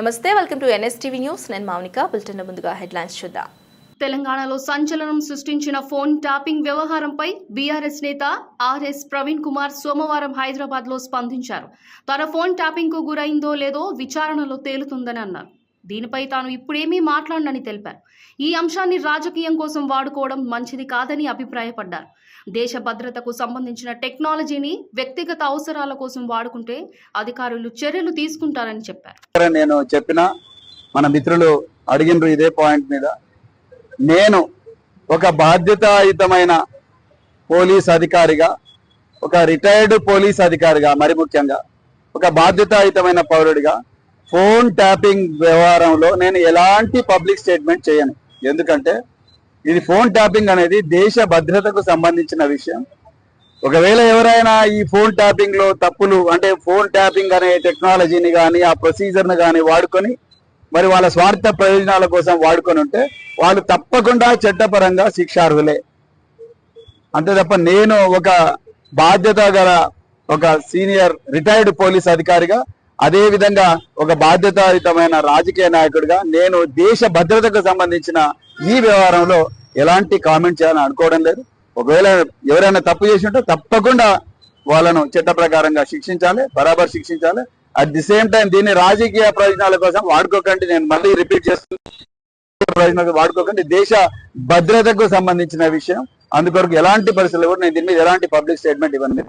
నమస్తే welcome to NSTV news. నేను Mounika bulletin ముందుగా హెడ్లైన్స్ చూద్దాం. తెలంగాణలో సంచలనం సృష్టించిన ఫోన్ ట్యాపింగ్ వ్యవహారంపై బీఆర్ఎస్ నేత ఆర్ఎస్ ప్రవీణ్ కుమార్ సోమవారం హైదరాబాద్లో స్పందించారు. తన ఫోన్ ట్యాపింగ్కు గురైందో లేదో విచారణలో తేలుతుందని అన్నారు. దీనిపై తాను ఇప్పుడేమీ మాట్లాడనని తెలిపారు. ఈ అంశాన్ని రాజకీయం కోసం వాడుకోవడం మంచిది కాదని అభిప్రాయపడ్డారు. దేశ భద్రతకు సంబంధించిన టెక్నాలజీని వ్యక్తిగత అవసరాల కోసం వాడుకుంటే అధికారులు చర్యలు తీసుకుంటారని చెప్పారు. నేను చెప్పిన మన మిత్రులు అడిగినరు ఇదే పాయింట్ మీద. నేను ఒక బాధ్యతాయుతమైన పోలీస్ అధికారిగా ఒక రిటైర్డ్ పోలీస్ అధికారిగా మరి ముఖ్యంగా ఒక బాధ్యతాయుతమైన పౌరుడిగా ఫోన్ ట్యాపింగ్ వ్యవహారంలో నేను ఎలాంటి పబ్లిక్ స్టేట్మెంట్ చేయను. ఎందుకంటే ఇది ఫోన్ ట్యాపింగ్ అనేది దేశ భద్రతకు సంబంధించిన విషయం. ఒకవేళ ఎవరైనా ఈ ఫోన్ ట్యాపింగ్లో తప్పులు అంటే ఫోన్ ట్యాపింగ్ అనే టెక్నాలజీని కానీ ఆ ప్రొసీజర్ని కానీ వాడుకొని మరి వాళ్ళ స్వార్థ ప్రయోజనాల కోసం వాడుకొని ఉంటే వాళ్ళు తప్పకుండా చట్టపరంగా శిక్షార్హులే. అంతే తప్ప నేను ఒక బాధ్యత గల ఒక సీనియర్ రిటైర్డ్ పోలీస్ అధికారిగా అదే విధంగా ఒక బాధ్యతాయుతమైన రాజకీయ నాయకుడిగా నేను దేశ భద్రతకు సంబంధించిన ఈ వ్యవహారంలో ఎలాంటి కామెంట్ చేయాలని అనుకోవడం లేదు. ఒకవేళ ఎవరైనా తప్పు చేసి ఉంటే తప్పకుండా వాళ్ళను చట్ట ప్రకారంగా శిక్షించాలి బరాబర్ శిక్షించాలి. అట్ ది సేమ్ టైం దీన్ని రాజకీయ ప్రయోజనాల కోసం వాడుకోకండి. నేను మళ్ళీ రిపీట్ చేస్తున్నాను ప్రయోజనాలు వాడుకోకండి. దేశ భద్రతకు సంబంధించిన విషయం. అందుకొరకు ఎలాంటి పరిస్థితులు కూడా నేను దీని మీద ఎలాంటి పబ్లిక్ స్టేట్మెంట్ ఇవ్వను.